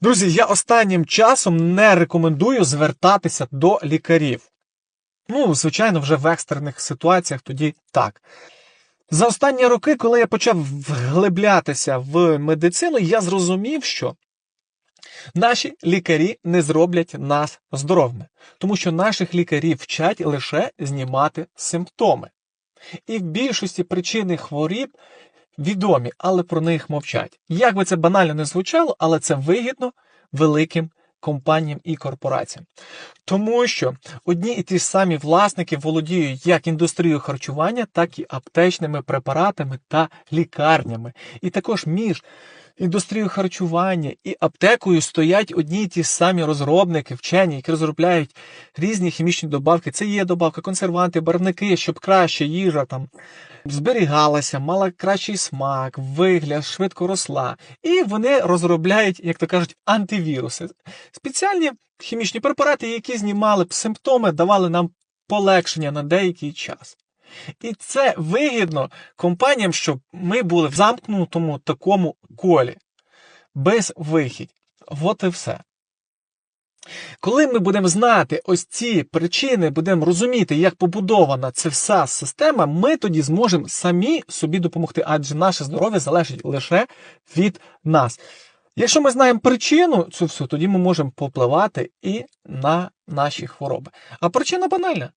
Друзі, я останнім часом не рекомендую звертатися до лікарів. Ну, звичайно, вже в екстрених ситуаціях тоді так. За останні роки, коли я почав вглиблятися в медицину, я зрозумів, що наші лікарі не зроблять нас здоровими, тому що наших лікарів вчать лише знімати симптоми. І в більшості причини хворіб відомі, але про них мовчать. Як би це банально не звучало, але це вигідно великим компаніям і корпораціям. Тому що одні і ті ж самі власники володіють як індустрією харчування, так і аптечними препаратами та лікарнями. І також між індустрією харчування і аптекою стоять одні і ті самі розробники, вчені, які розробляють різні хімічні добавки. Це є добавки, консерванти, барвники, щоб краще їжа там зберігалася, мала кращий смак, вигляд, швидко росла. І вони розробляють, як то кажуть, антивіруси. Спеціальні хімічні препарати, які знімали б симптоми, давали нам полегшення на деякий час. І це вигідно компаніям, щоб ми були в замкнутому такому колі, без вихідь. От і все. Коли ми будемо знати ось ці причини, будемо розуміти, як побудована ця вся система, ми тоді зможемо самі собі допомогти, адже наше здоров'я залежить лише від нас. Якщо ми знаємо причину цю всю, тоді ми можемо попливати і на наші хвороби. А причина банальна: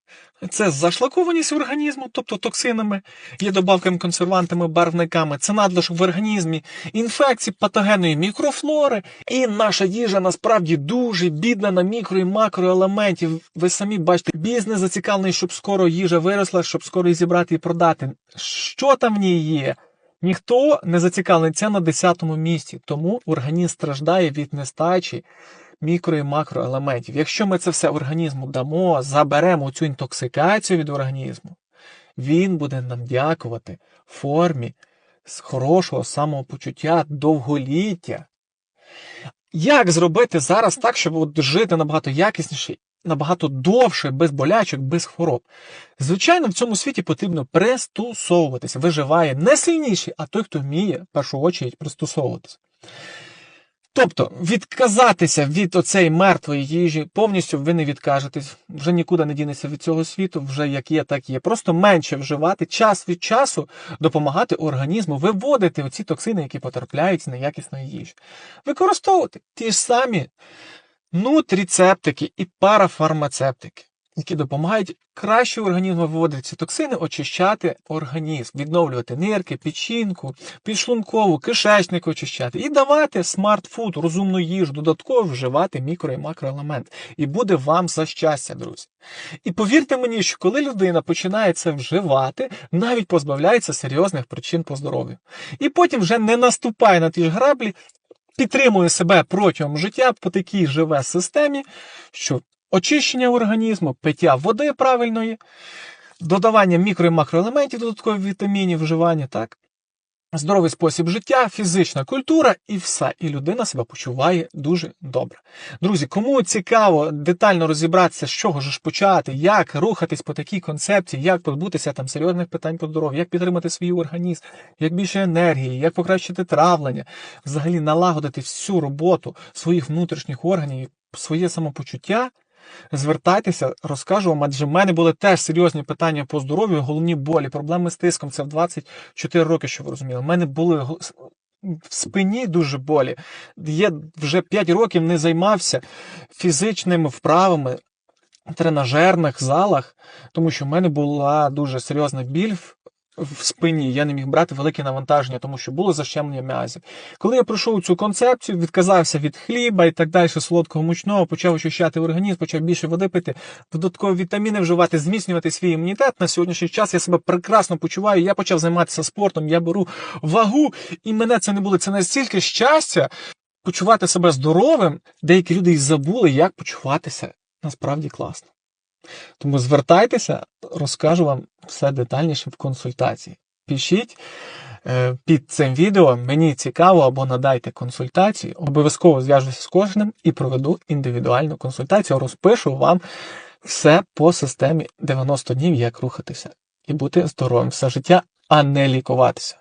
це зашлакованість організму, тобто токсинами, є добавками, консервантами, барвниками, це надлишок в організмі, інфекції патогенної мікрофлори. І наша їжа насправді дуже бідна на мікро і макроелементів. Ви самі бачите, бізнес зацікавлений, щоб скоро їжа виросла, щоб скоро її зібрати і продати. Що там в ній є? Ніхто не зацікавлений на 10-му місці, тому організм страждає від нестачі мікро і макроелементів. Якщо ми це все організму дамо, заберемо цю інтоксикацію від організму, він буде нам дякувати формі з хорошого самопочуття, довголіття. Як зробити зараз так, щоб от жити набагато якісніше, набагато довше, без болячок, без хвороб? Звичайно, в цьому світі потрібно пристосовуватися. Виживає не сильніший, а той, хто вміє в першу очередь пристосовуватися. Тобто відказатися від оцеї мертвої їжі повністю ви не відкажетесь, вже нікуди не дінеться від цього світу, вже як є, так є. Просто менше вживати, час від часу допомагати організму виводити оці токсини, які потрапляють з неякісної їжі. Використовувати ті ж самі нутріцептики і парафармацептики, які допомагають краще організму виводити ці токсини, очищати організм, відновлювати нирки, печінку, підшлункову, кишечник очищати і давати смартфуд, розумну їжу, додатково вживати мікро і макроелемент. І буде вам за щастя, друзі. І повірте мені, що коли людина починає це вживати, навіть позбавляється серйозних причин по здоров'ю. І потім вже не наступає на ті ж граблі, підтримує себе протягом життя по такій живе системі, що очищення організму, пиття води правильної, додавання мікро і макроелементів, додаткових вітамінів, вживання, так? Здоровий спосіб життя, фізична культура і все. І людина себе почуває дуже добре. Друзі, кому цікаво детально розібратися, з чого ж почати, як рухатись по такій концепції, як позбутися там серйозних питань по здоров'ю, як підтримати свій організм, як більше енергії, як покращити травлення, взагалі налагодити всю роботу своїх внутрішніх органів, своє самопочуття. Звертайтеся, розкажу вам, адже в мене були теж серйозні питання по здоров'ю, головні болі, проблеми з тиском. Це в 24 роки, що ви розуміли. У мене були в спині дуже болі. Я вже 5 років не займався фізичними вправами в тренажерних залах, тому що в мене була дуже серйозна біль в спині, я не міг брати велике навантаження, тому що було защемлення м'язів. Коли я пройшов цю концепцію, відказався від хліба і так далі, солодкого мучного, почав очищати організм, почав більше води пити, додаткові вітаміни вживати, зміцнювати свій імунітет. На сьогоднішній час я себе прекрасно почуваю. Я почав займатися спортом, я беру вагу, і мене це не було. Це настільки щастя. Почувати себе здоровим, деякі люди і забули, як почуватися насправді класно. Тому звертайтеся, розкажу вам все детальніше в консультації. Пишіть е, під цим відео, мені цікаво або надайте консультації. Обов'язково зв'яжуся з кожним і проведу індивідуальну консультацію. Розпишу вам все по системі 90 днів, як рухатися і бути здоровим все життя, а не лікуватися.